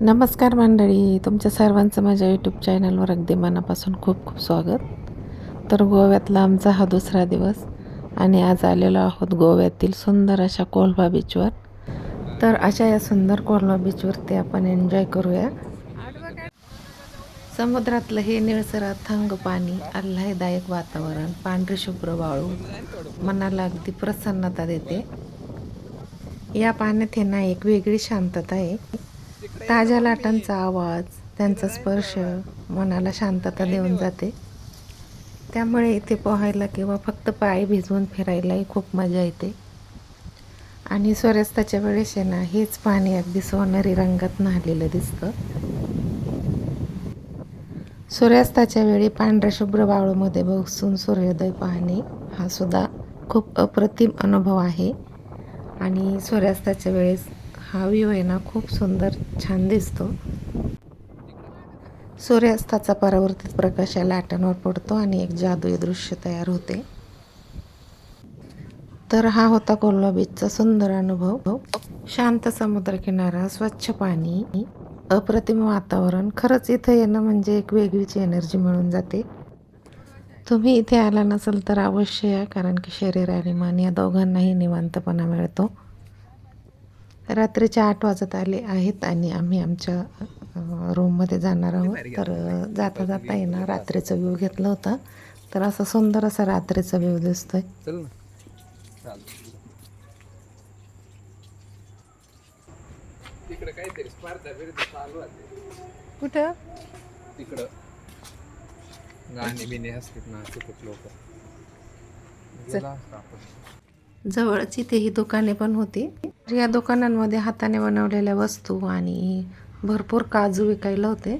नमस्कार मंडळी तुमच्या सर्वांचं माझ्या यूट्यूब चॅनलवर अगदी मनापासून खूप खूप स्वागत. तर गोव्यातला आमचा हा दुसरा दिवस आणि आज आलेलो आहोत गोव्यातील सुंदर अशा कोल्हा बीचवर तर अशा या सुंदर कोल्हा बीचवरती आपण एन्जॉय करूया. समुद्रातलं हे निळसर अथांग पाणी आल्हाददायक वातावरण पांढरे शुभ्र वाळू मनाला अगदी प्रसन्नता देते. या पाण्यात हे ना एक वेगळी शांतता आहे. ताज्या लाटांचा आवाज त्यांचा स्पर्श मनाला शांतता देऊन जाते. त्यामुळे इथे पोहायला किंवा फक्त पाय भिजवून फिरायलाही खूप मजा येते. आणि सूर्यास्ताच्या वेळेस आहे ना हेच पाणी अगदी सोनेरी रंगात न्हालेलं दिसतं. सूर्यास्ताच्या वेळी पांढऱ्या शुभ्र वाळूमध्ये बसून सूर्योदय पाहणे हा सुद्धा खूप अप्रतिम अनुभव आहे. आणि सूर्यास्ताच्या वेळेस हा व्ह्यू आहे ना खूप सुंदर छान दिसतो. सूर्यास्ताचा परावर्तित प्रकाश या लाटांवर पडतो आणि एक जादुई दृश्य तयार होते. तर हा होता कोल्हा बीचचा सुंदर अनुभव. शांत समुद्रकिनारा स्वच्छ पाणी अप्रतिम वातावरण. खरंच इथं येणं म्हणजे एक वेगळीच एनर्जी मिळून जाते. तुम्ही इथे आला नसेल तर अवश्य या कारण की शरीर आणि मन या दोघांनाही निवांतपणा मिळतो. रात्रीचे आठ वाजत आले आहेत आणि आम्ही आमच्या रूममध्ये जाणार आहोत. तर जाता जाता ना रात्रीचा व्ह्यू घेतला होता. तर असा सुंदर असा रात्रीचा व्ह्यू दिसतोय. चल ना. चाल. तिकडे काहीतरी स्पर्धा बिर्धा चालू आहे. कुठं? तिकडं. गाणे असतात ना खूप लोक. जवळच इथे ही दुकाने पण होती. या दुकानांमध्ये हाताने बनवलेल्या वस्तू आणि भरपूर काजू विकायला होते.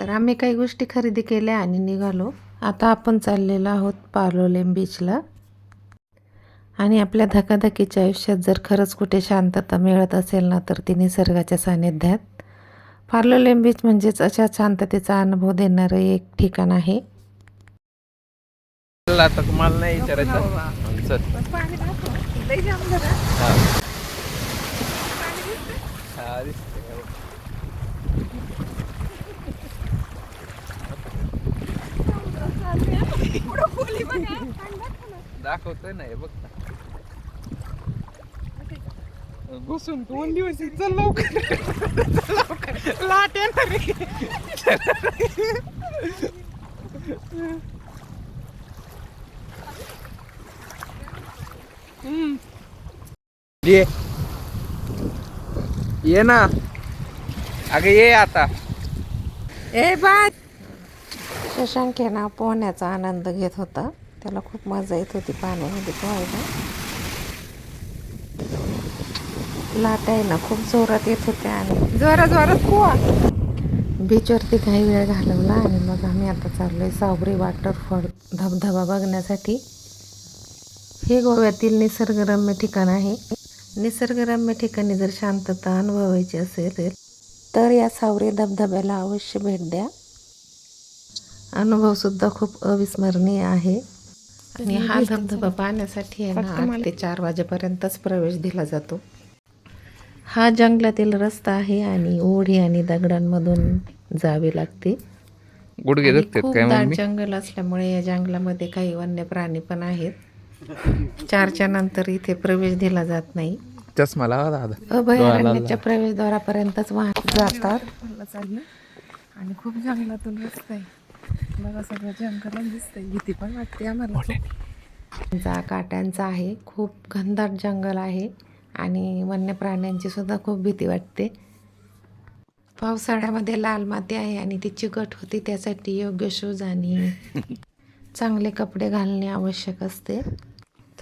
तर आम्ही काही गोष्टी खरेदी केल्या आणि निघालो. आता आपण चाललेलो आहोत पालोलेम बीचला आणि आपल्या धकाधकीच्या आयुष्यात जर खरंच कुठे शांतता मिळत असेल ना तर ती निसर्गाच्या सानिध्यात. पार्लोलेम बीच म्हणजेच अशा शांततेचा अनुभव देणारं एक ठिकाण आहे. चल आता तुम्हाला नाही विचारायचं. चल. हा. दाखवतोय ना हे बघ. घुसून दोन दिवस चल लवकर. लवकर. लाट येणार आहे. हम्म. ये. ये ना. अगं ये आता. ए बाय. शशांक आहे ना पोहण्याचा आनंद घेत होता. त्याला खूप मजा येत होती पाण्यामध्ये पोहायला. लाटा आहे ना खूप जोरात येत होत्या आणि जोरात जोरात पोहा. बीचवरती काही वेळ घालवला आणि मग आम्ही आता चाललोय सावरी वॉटरफॉल धबधबा बघण्यासाठी. हे गोव्यातील निसर्गरम्य ठिकाण आहे. निसर्गरम्य ठिकाणी जर शांतता अनुभवायची असेल तर या सावरी धबधब्याला अवश्य भेट द्या. अनुभव सुद्धा खूप अविस्मरणीय आहे. आणि हा धबधबा पाहण्यासाठी आहे ना आठ ते चार वाजेपर्यंतच प्रवेश दिला जातो. हा जंगलातील रस्ता आहे आणि ओढी आणि दगडांमधून जावे लागते. खूप दाट जंगल असल्यामुळे या जंगलामध्ये काही वन्य प्राणी पण आहेत. चारच्या नंतर इथे प्रवेश दिला जात नाही. चष्मा लावा दादा. अभयारण्याच्या प्रवेशद्वारापर्यंतच वाहन जातात. आणि खूप जंगलातून रस्ता आहे बघा सगळं जंगल दिसतंय. भीती पण वाटते आम्हाला. जा काट्यांचा आहे. खूप घनदाट जंगल आहे. आणि वन्य प्राण्यांची सुद्धा खूप भीती वाटते. पावसाळ्यामध्ये लाल माती आहे आणि ती चिकट होती त्यासाठी योग्य शूज आणि चांगले कपडे घालणे आवश्यक असते.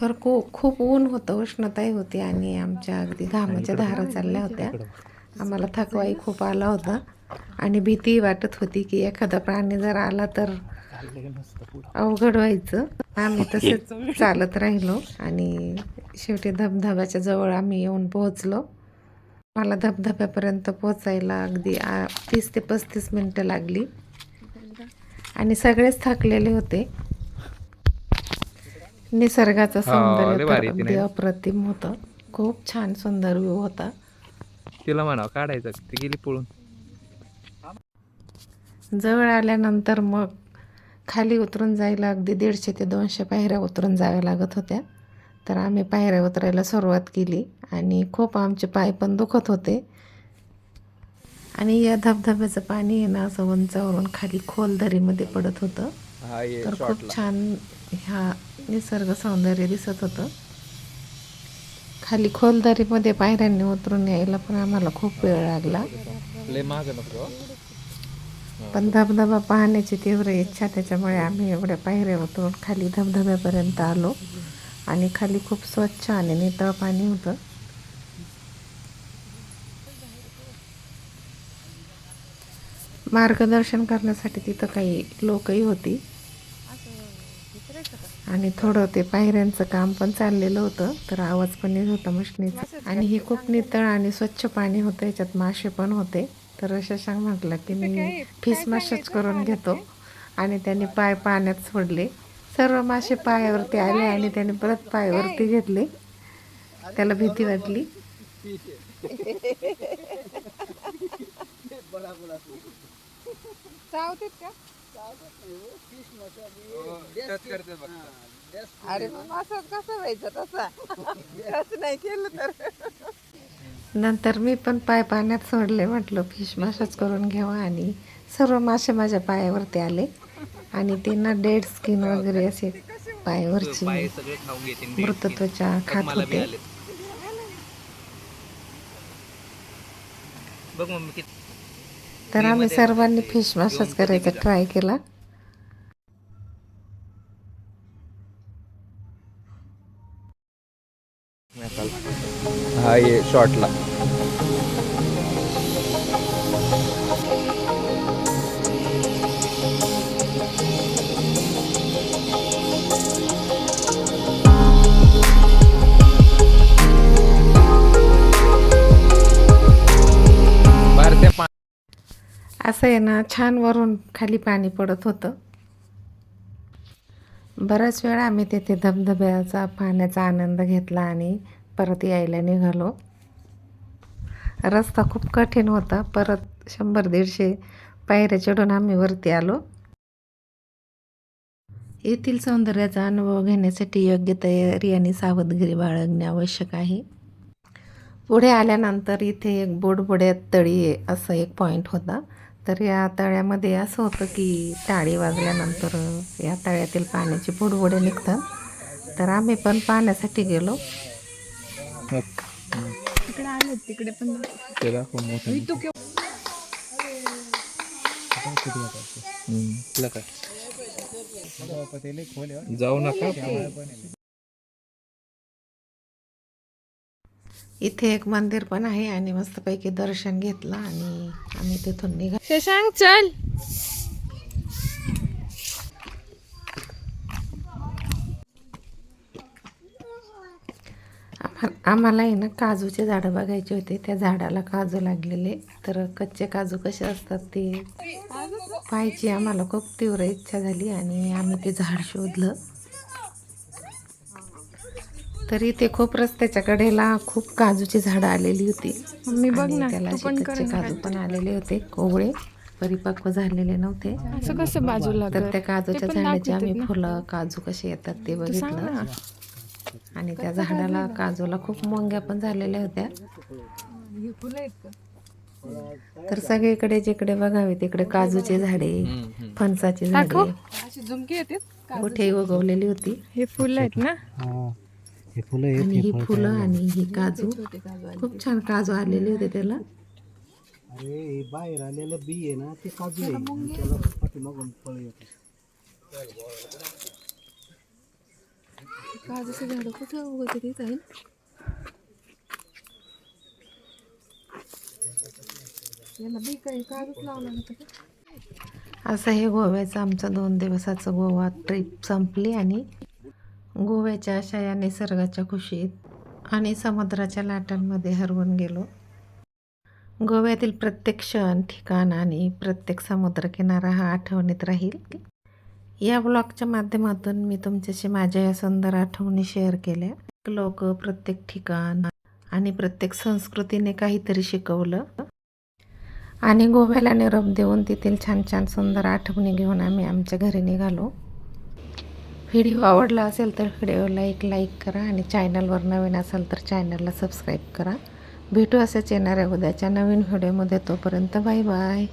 तर खूप खूप ऊन होतं उष्णताही होती आणि आमच्या अगदी घामाच्या धारा चालल्या होत्या. आम्हाला थकवाही खूप आला होता आणि भीतीही वाटत होती की एखादा प्राणी जर आला तर अवघड व्हायचं. आम्ही तसेच चालत राहिलो आणि शेवटी धबधब्याच्या जवळ आम्ही येऊन पोहोचलो. मला धबधब्यापर्यंत पोहोचायला अगदी आ- तीस ते पस्तीस मिनटं लागली. आणि सगळेच थकलेले होते. निसर्गाचं हा, सौंदर्य लय तर भारी आहे ती अगदी नाही? अप्रतिम होतं. खूप छान सुंदर व्ह्यू होता. तिला म्हणावं काढायचं. ती गेली पळून. जवळ आल्यानंतर मग खाली उतरून जायला अगदी दीडशे ते दोनशे पायऱ्या उतरून जाव्या लागत होत्या. तर आम्ही पायऱ्या उतरायला सुरुवात केली आणि खूप आमचे पाय पण दुखत होते. आणि या धबधब्याचं पाणी आहे ना असं उंचावरून खाली खोल दरीमध्ये पडत होतं. हा ये तर खूप छान ह्या निसर्ग सौंदर्य दिसत होतं. खाली खोल दरीमध्ये पायऱ्यांनी उतरून यायला पण आम्हाला खूप वेळ लागला. पण धबधबा पाहण्याची तीव्र इच्छा त्याच्यामुळे आम्ही एवढ्या पायऱ्या उतरून खाली धबधब्यापर्यंत आलो. आणि खाली खूप स्वच्छ आणि नितळ पाणी होतं. मार्गदर्शन करण्यासाठी तिथं काही लोकही होती. आणि थोडं ते पायऱ्यांचं काम पण चाललेलं होतं तर आवाज पण येत होता मशनीचा. आणि ही खूप नितळ आणि स्वच्छ पाणी होतं याच्यात मासे पण होते. तर शशांक म्हटलं की मी फिश मसाज करून घेतो. आणि त्याने पाय पाण्यात सोडले. सर्व मासे पायावरती आले आणि त्याने परत पायावरती घेतले. त्याला भीती वाटली. चावतात का? अरे मग असं कसं व्हायचं तसा? असं नाही केलं तर. नंतर मी पण पाय पाण्यात सोडले म्हटलं फिश मसाज करून घ्यावा आणि सर्व मासे माझ्या पायावरती आले. आणि ते ना डेड स्किन वगैरे असे पायावरची सगळे खाऊन घेते मृत त्वचा खात होते. बघ मम्मी किती तर आम्ही सर्वांनी फिश मसाज करायचा ट्राय केला. हा ये शॉर्टला असं आहे ना छान वरून खाली पाणी पडत होतं. बराच वेळा आम्ही तेथे धबधब्याचा पाण्याचा आनंद घेतला आणि परत यायला निघालो. रस्ता खूप कठीण होता परत शंभर दीडशे पायऱ्या चढून आम्ही वरती आलो. येथील सौंदर्याचा अनुभव घेण्यासाठी योग्य तयारी आणि सावधगिरी बाळगणे आवश्यक आहे. पुढे आल्यानंतर इथे एक बोडबोड्यात तळी असं एक पॉईंट होता. तर या तळ्यामध्ये असं होतं की टाळी वाजल्यानंतर या तळ्यातील पाण्याची बुडबुडे निघतात तर आम्ही पण पाण्यासाठी गेलो. तिकडे आले तिकडे पण त्याला खूप मोठं तू केव- तुला काय? जाऊ नका. इथे एक मंदिर पण आहे आणि मस्तपैकी दर्शन घेतलं आणि आम्ही तिथून निघा शशांक चल. आम्हा- आम्हाला आहे ना काजूचे झाडं बघायचे होते. त्या झाडाला काजू लागलेले. तर कच्चे काजू कसे असतात ते पाहायची आम्हाला खूप तीव्र इच्छा झाली आणि आम्ही ते झाड शोधलं. तर इथे खूप रस्त्याच्या कडेला खूप काजूची झाडं आलेली होती. मम्मी बघ ना त्याला तू कर काजू पण आलेले होते कोवळे परिपक्व झालेले नव्हते. असं कसं बाजूला तर? त्या काजूच्या ते झाडाचे आम्ही. फुलं काजू कसे येतात ते तू बघितलं. ना. आणि त्या झाडाला काजूला खूप मुंग्या पण झालेल्या होत्या. हे तर सगळीकडे जिकडे बघावे तिकडे काजूचे झाडे फणसाची झाडे. अशी झुमकी येतात मोठे उगवलेली होती. हे फुलं आहेत ना? हे फुलं आहेत आणि ही फुलं आणि ही काजू. खूप छान काजू आलेले होते त्याला. अरे हे बाहेर आलेलं बी आहे ना ते काजू आहे. आणि त्याला पाठीमागून फळ येतं काजूचे झाड कुठं उगवते तिथं आहे याला बी काही काजूच लावला होता का? असं हे गोव्याचं आमचं दोन दिवसाचं गोवा ट्रिप संपली आणि गोव्याच्या अशा या निसर्गाच्या खुशीत आणि समुद्राच्या लाटांमध्ये हरवून गेलो. गोव्यातील प्रत्येक क्षण ठिकाण आणि प्रत्येक समुद्रकिनारा हा आठवणीत राहील. या ब्लॉगच्या माध्यमातून मी तुमच्याशी माझ्या या सुंदर आठवणी शेअर केल्या. लोक प्रत्येक ठिकाण आणि प्रत्येक संस्कृतीने काहीतरी शिकवलं. आणि गोव्याला निरोप देऊन तेथील छान छान सुंदर आठवणी घेऊन आम्ही आमच्या घरी निघालो. व्हिडिओ आवडला असेल तर व्हिडिओला एक लाईक करा आणि चॅनलवर नवीन असाल तर चॅनलला सबस्क्राईब करा. भेटू असेच येणाऱ्या उद्याच्या नवीन व्हिडिओमध्ये तोपर्यंत बाय बाय.